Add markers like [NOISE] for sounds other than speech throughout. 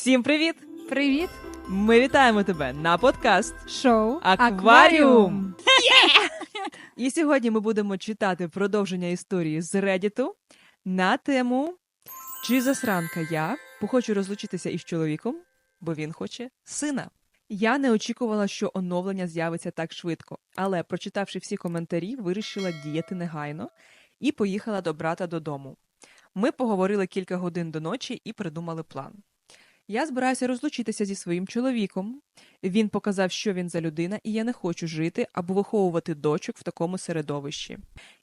Всім привіт! Привіт! Ми вітаємо тебе на подкаст Шоу Акваріум. І сьогодні ми будемо читати продовження історії з Реддіту на тему Чи засранка я похочу розлучитися із чоловіком, бо він хоче сина. Я не очікувала, що оновлення з'явиться так швидко, але, прочитавши всі коментарі, вирішила діяти негайно і поїхала до брата додому. Ми поговорили кілька годин до ночі і придумали план. Я збираюся розлучитися зі своїм чоловіком. Він показав, що він за людина, і я не хочу жити або виховувати дочок в такому середовищі.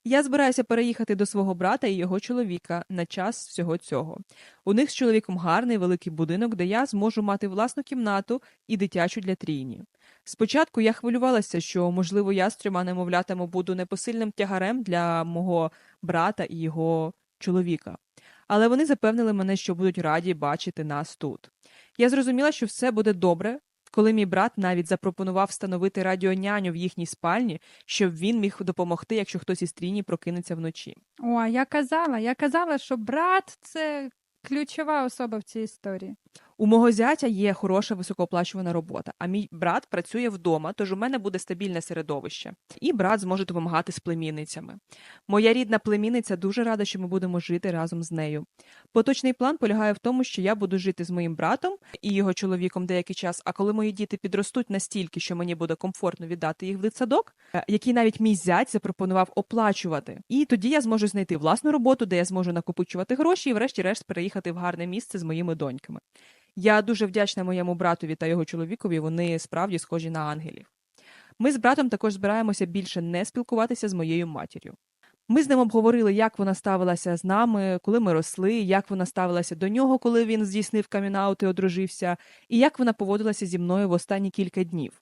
Я збираюся переїхати до свого брата і його чоловіка на час всього цього. У них з чоловіком гарний великий будинок, де я зможу мати власну кімнату і дитячу для трійні. Спочатку я хвилювалася, що, можливо, я з трьома немовлятами буду непосильним тягарем для мого брата і його чоловіка. Але вони запевнили мене, що будуть раді бачити нас тут. Я зрозуміла, що все буде добре, коли мій брат навіть запропонував встановити радіоняню в їхній спальні, щоб він міг допомогти, якщо хтось із стріні прокинеться вночі. О, я казала, я казала, що брат це ключова особа в цій історії. У мого зятя є хороша високооплачувана робота, а мій брат працює вдома, тож у мене буде стабільне середовище, і брат зможе допомагати з племінницями. Моя рідна племінниця дуже рада, що ми будемо жити разом з нею. Поточний план полягає в тому, що я буду жити з моїм братом і його чоловіком деякий час. А коли мої діти підростуть настільки, що мені буде комфортно віддати їх в дитсадок, е, який навіть мій зять запропонував оплачувати, і тоді я зможу знайти власну роботу, де я зможу накопичувати гроші і, врешті-решт, переїхати в гарне місце з моїми доньками. Я дуже вдячна моєму братові та його чоловікові. Вони справді схожі на ангелів. Ми з братом також збираємося більше не спілкуватися з моєю матір'ю. Ми з ним обговорили, як вона ставилася з нами, коли ми росли, як вона ставилася до нього, коли він здійснив камінаут і одружився, і як вона поводилася зі мною в останні кілька днів.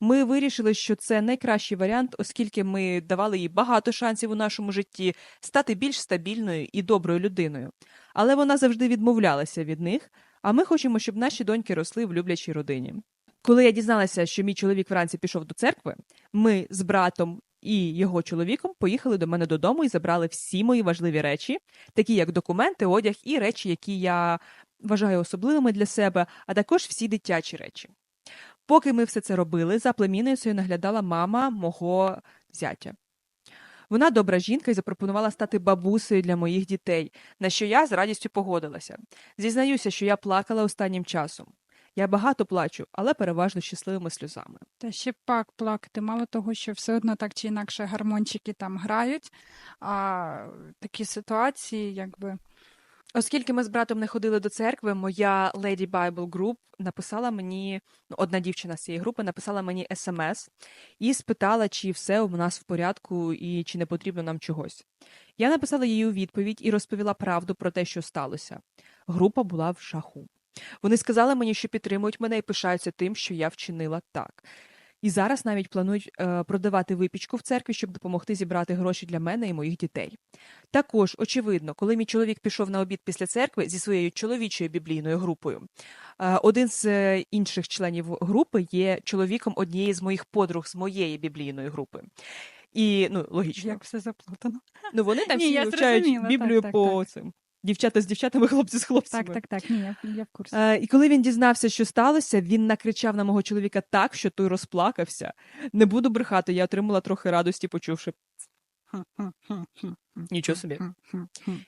Ми вирішили, що це найкращий варіант, оскільки ми давали їй багато шансів у нашому житті стати більш стабільною і доброю людиною. Але вона завжди відмовлялася від них, а ми хочемо, щоб наші доньки росли в люблячій родині. Коли я дізналася, що мій чоловік вранці пішов до церкви, ми з братом і його чоловіком поїхали до мене додому і забрали всі мої важливі речі, такі як документи, одяг і речі, які я вважаю особливими для себе, а також всі дитячі речі. Поки ми все це робили, за племінницею наглядала мама мого зятя. Вона добра жінка і запропонувала стати бабусею для моїх дітей, на що я з радістю погодилася. Зізнаюся, що я плакала останнім часом. Я багато плачу, але переважно щасливими сльозами. Та ще пак плакати. Мало того, що все одно так чи інакше гармончики там грають, а такі ситуації, якби. Оскільки ми з братом не ходили до церкви, моя Lady Bible Group написала мені, ну, одна дівчина з цієї групи написала мені смс і спитала, чи все у нас в порядку і чи не потрібно нам чогось. Я написала їй у відповідь і розповіла правду про те, що сталося. Група була в шаху. Вони сказали мені, що підтримують мене і пишаються тим, що я вчинила так. І зараз навіть планують е, продавати випічку в церкві, щоб допомогти зібрати гроші для мене і моїх дітей. Також, очевидно, коли мій чоловік пішов на обід після церкви зі своєю чоловічою біблійною групою, е, один з е, інших членів групи є чоловіком однієї з моїх подруг з моєї біблійної групи. І ну логічно, Як все заплутано. ну вони там Ні, всі вивчають зрозуміла, так, Біблію так, по цим. Дівчата з дівчатами, [LAUGHS] хлопці з хлопцями. Так, так, так. Ні, я, я в курсі. Е, і коли він дізнався, що сталося, він накричав на мого чоловіка так, що той розплакався. Не буду брехати, я отримала трохи радості, почувши. Нічого собі.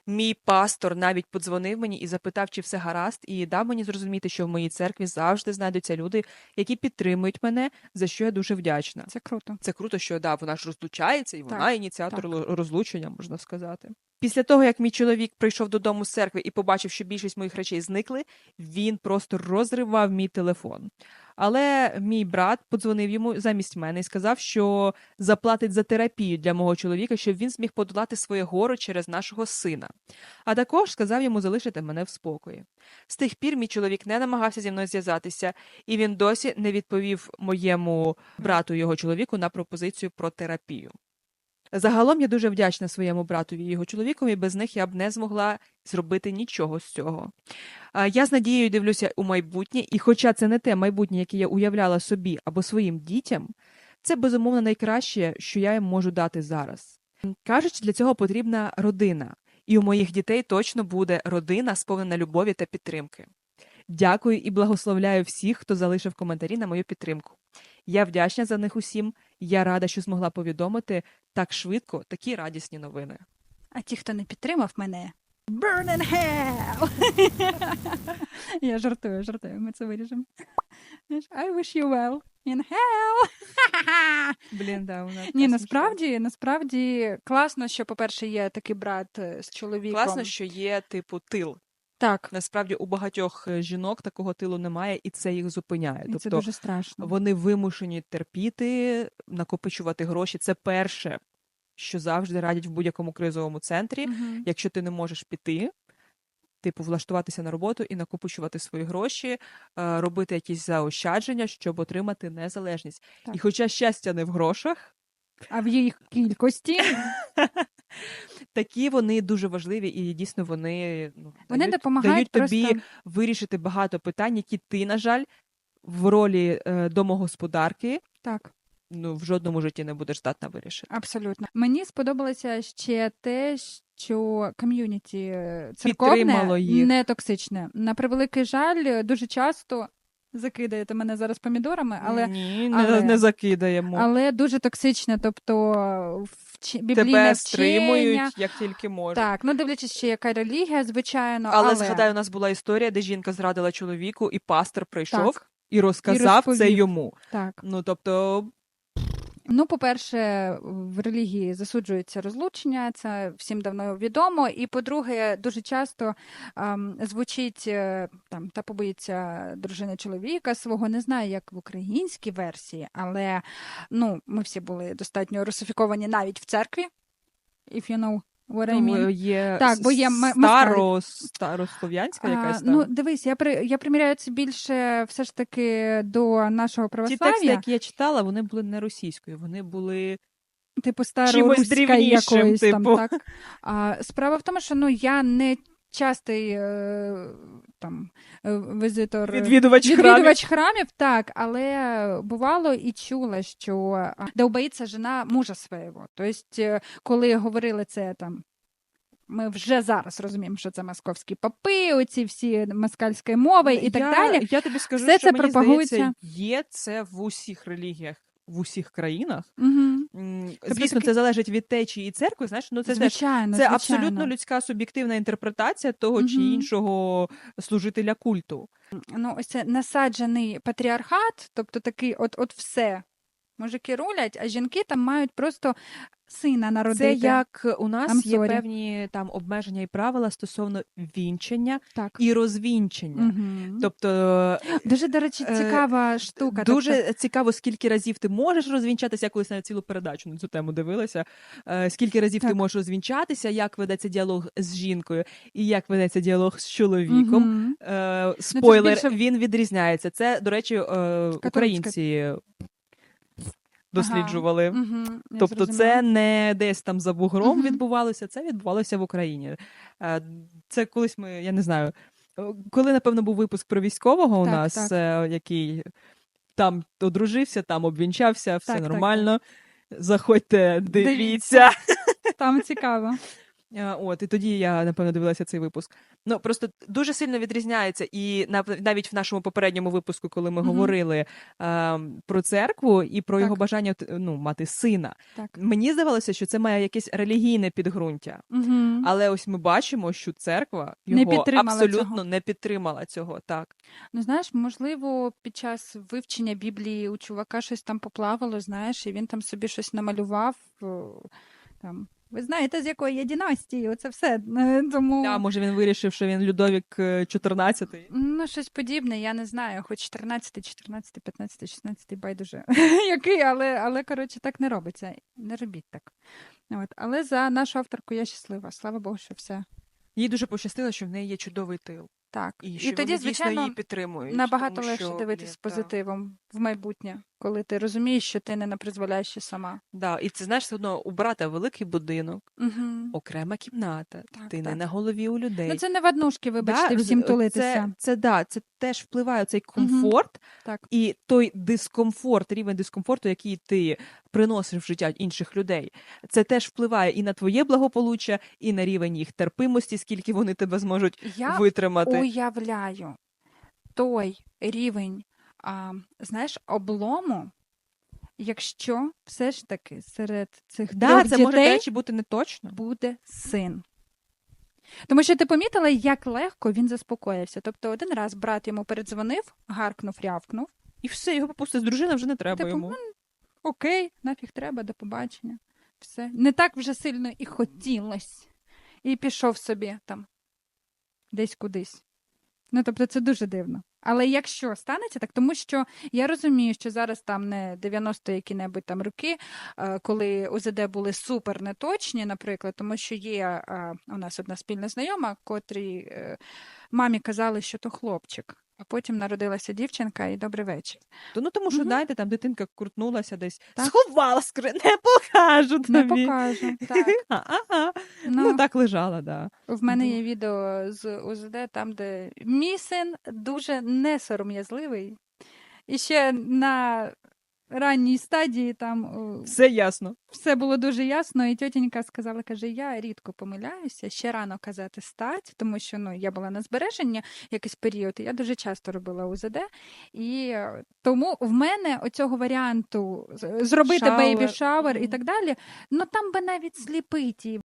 Мій пастор навіть подзвонив мені і запитав, чи все гаразд, і дав мені зрозуміти, що в моїй церкві завжди знайдуться люди, які підтримують мене, за що я дуже вдячна. Це круто. Це круто, що да, вона ж розлучається, і вона Так, ініціатор так. розлучення, можна сказати. Після того, як мій чоловік прийшов додому з церкви і побачив, що більшість моїх речей зникли, він просто розривав мій телефон. Але мій брат подзвонив йому замість мене і сказав, що заплатить за терапію для мого чоловіка, щоб він зміг подолати своє горе через нашого сина. А також сказав йому залишити мене в спокої. З тих пір мій чоловік не намагався зі мною зв'язатися, і він досі не відповів моєму брату його чоловіку на пропозицію про терапію. Загалом я дуже вдячна своєму братові і його чоловікові, без них я б не змогла зробити нічого з цього. Я з надією дивлюся у майбутнє, і хоча це не те майбутнє, яке я уявляла собі або своїм дітям, це безумовно найкраще, що я їм можу дати зараз. Кажуть, для цього потрібна родина, і у моїх дітей точно буде родина, сповнена любові та підтримки. Дякую і благословляю всіх, хто залишив коментарі на мою підтримку. Я вдячна за них усім. Я рада, що змогла повідомити так швидко такі радісні новини. А ті, хто не підтримав мене, burn in hell! [LAUGHS] Я жартую, жартую, ми це виріжемо. I wish you well in hell! [LAUGHS] Блін, да, вона Ні, насправді, насправді класно, що, по-перше, є такий брат е, з чоловіком. класно, що є типу тил. Так, Насправді у багатьох е, жінок такого тилу немає, і це їх зупиняє. і це тобто дуже страшно. вони вимушені терпіти, накопичувати гроші. Це перше, що завжди радять в будь-якому кризовому центрі. Мгм. Якщо ти не можеш піти, типу, влаштуватися на роботу і накопичувати свої гроші, е, робити якісь заощадження, щоб отримати незалежність. Так. І хоча щастя не в грошах, А в їх кількості [LAUGHS] такі вони дуже важливі і дійсно вони ну, вони дають, допомагають дають тобі просто... вирішити багато питань, які ти, на жаль, в ролі е, домогосподарки Так. ну, в жодному житті не будеш здатна вирішити. Абсолютно. Мені сподобалося ще те, що ком'юніті е, церковне не токсичне. На превеликий жаль, дуже часто закидаєте мене зараз помідорами, але, Ні, не, але- не закидаємо. але дуже токсичне. Тобто вч... біблійне Тебе вчення. стримують, як тільки можуть. Так, ну дивлячись, ще яка релігія, звичайно. Але, Але, згадай, у нас була історія, де жінка зрадила чоловіку, і пастор прийшов Так. і розказав це йому. Так. Ну тобто, Ну, по-перше, в релігії засуджується розлучення, це всім давно відомо. І по-друге, дуже часто ем, звучить е, там та побоїться дружина чоловіка свого. Не знаю, як в українській версії, але ну, ми всі були достатньо русифіковані навіть в церкві. If you know what I ну, mean. є Так, бо є старо, старослов'янська якась там. ну, дивись, я при я приміряю це більше все ж таки до нашого Ті православ'я. тексти, які я читала, вони були не російською, вони були типу староруська якоїсь там, типу. так. А, справа в тому, що ну, я не частий е, там, е, візитор. відвідувач храмів. Відвідувач храмів, так, але бувало і чула, що да жена мужа свого. Тобто, е, коли говорили це там. Ми вже зараз розуміємо, що це московські попи, оці всі москальської мови і так далі. Я тобі скажу, Все що це мені пропагується. здається, є це в усіх релігіях, в усіх країнах. Угу. Тобто Звісно, це залежить від течії і церкви. Знаєш, ну це теж звичайно, це звичайно. абсолютно людська суб'єктивна інтерпретація того чи іншого служителя культу. ну, ось це насаджений патріархат, тобто такий от, от все. Мужики рулять, а жінки там мають просто сина народити. Це як у нас I'm є sorry. певні там обмеження і правила стосовно вінчення так. і розвінчення. Мгм. Тобто Дуже, до речі, е, цікава штука. дуже Тобто, цікаво, скільки разів ти можеш розвінчатися. Я колись на цілу передачу на цю тему дивилася. Е, Скільки разів ти можеш розвінчатися, як ведеться діалог з жінкою, і як ведеться діалог з чоловіком. Мгм. Е, Спойлер, більше- він відрізняється. Це, до речі, е, українці досліджували. Ага. Угу. Тобто, зрозуміла. це не десь там за бугром угу. відбувалося, це відбувалося в Україні. Е, Це колись ми, я не знаю, е, коли, напевно, був випуск про військового у Так, нас, так. е, який там одружився, там обвінчався, все Так, так, нормально. Заходьте, Дивіться. дивіться. Там цікаво. Е, От, і тоді я, напевно, дивилася цей випуск. Ну, просто дуже сильно відрізняється. І нав- навіть в нашому попередньому випуску, коли ми Мгм. говорили е, про церкву і про Так. його бажання т- ну, мати сина, Так. мені здавалося, що це має якесь релігійне підґрунтя. Мгм. Але ось ми бачимо, що церква Не його підтримала абсолютно цього. не підтримала цього. Так. Ну, знаєш, можливо, під час вивчення Біблії у чувака щось там поплавало, знаєш, і він там собі щось намалював. о, Там, ви знаєте, з якої я династії, оце все. Е, Тому Да, може він вирішив, що він Людовік е, 14 Ну, щось подібне, я не знаю, хоч 13, 14, 15, 16, байдуже [LAUGHS] який, але, але коротше, так не робиться. Не робіть так. От. Але за нашу авторку я щаслива. Слава Богу, що все Їй дуже пощастило, що в неї є чудовий тил. так. І, І, що тоді, вони звичайно, її підтримують. набагато тому легше що дивитись з позитивом в майбутнє, коли ти розумієш, що ти не напризволяще сама. Да. І це знаєш, все одно у брата великий будинок, Угу. окрема кімната. Так, ти не на голові у людей. Ну, це не в однушки, вибачте, Да, всім тулитися. Це, це, да, це теж впливає цей комфорт Так. і той дискомфорт, рівень дискомфорту, який ти приносиш в життя інших людей. Це теж впливає і на твоє благополуччя, і на рівень їх терпимості, скільки вони тебе зможуть Я витримати. уявляю, той рівень, а, знаєш, облому, якщо все ж таки серед цих Да, трьох це дітей може, до речі, бути не точно. буде син. Тому що ти помітила, як легко він заспокоївся. Тобто один раз брат йому передзвонив, гаркнув, рявкнув. І все, його попусти з дружини вже не треба Типу, йому. Окей, нафіг треба, до побачення. Все. Не так вже сильно і хотілось. І пішов собі там десь кудись. Ну, тобто, це дуже дивно. Але якщо станеться так, тому що я розумію, що зараз там не 90 які-небудь там роки, е, коли УЗД були супер неточні, наприклад, тому що є е, у нас одна спільна знайома, котрій е, мамі казали, що то хлопчик, а потім народилася дівчинка і добрий вечір. То, ну тому що, Мгм. знаєте, там дитинка крутнулася десь. Так. Сховала скри, не покажу тобі. Не покажу. [LAUGHS] Так. Ага. Ну, Ну, так лежала, да. В мене є відео з УЗД, там, де мій син дуже несором'язливий. І ще на ранній стадії там о, Все ясно. все було дуже ясно, і тітенька сказала, каже, я рідко помиляюся, ще рано казати стать, тому що ну, я була на збереженні якийсь період, і я дуже часто робила УЗД. І е, тому в мене оцього варіанту з- зробити Шауер. бейбі шауер і Мгм. так далі, ну там би навіть сліпиті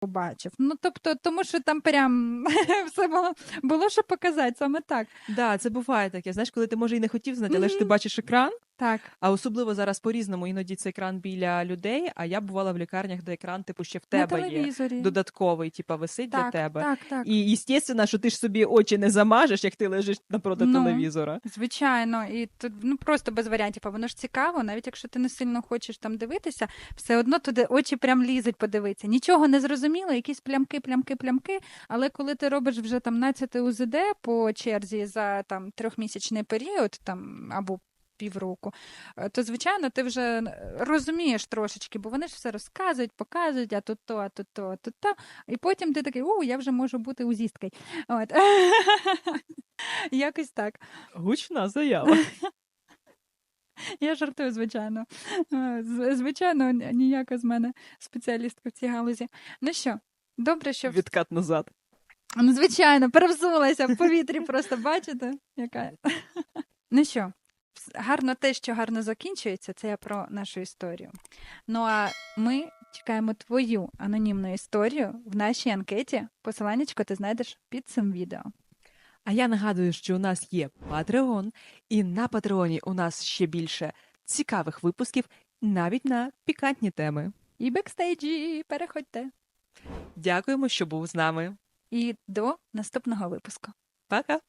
побачив. Ну, тобто, тому що там прям [LAUGHS] все було, було що показати, саме так. Да, це буває таке. Знаєш, коли ти може і не хотів знати, але ж ти бачиш екран, Так. а особливо зараз по-різному іноді це екран біля людей. А я бувала в лікарнях, де екран, типу, ще в На тебе є телевізорі. додатковий, типа, висить для так, тебе. Так, так. І звісно, що ти ж собі очі не замажеш, як ти лежиш напроти Ну. телевізора. Звичайно, і тут ну просто без варіантів. А воно ж цікаво, навіть якщо ти не сильно хочеш там дивитися, все одно туди очі прям лізуть подивитися. Нічого не зрозуміло, якісь плямки, плямки, плямки. Але коли ти робиш вже там 12 УЗД по черзі за там трьохмісячний період, там або півроку, е, то звичайно ти вже е, розумієш трошечки, бо вони ж все розказують, показують, а тут то, а тут то, а тут то. І потім ти такий, о, я вже можу бути узісткою. От. [LAUGHS] Якось так. Гучна заява. Я жартую, звичайно. Е, Звичайно, ніяка з мене спеціалістка в цій галузі. Ну що, добре, що Відкат назад. ну, звичайно, перевзулася в повітрі, просто бачите, яка. [LAUGHS] Ну що, гарно те, що гарно закінчується, це я про нашу історію. Ну а ми чекаємо твою анонімну історію в нашій анкеті. Посиланнячко ти знайдеш під цим відео. А я нагадую, що у нас є Patreon, і на Патреоні у нас ще більше цікавих випусків, навіть на пікантні теми. І бекстейджі, переходьте. Дякуємо, що був з нами. І до наступного випуску. Пока!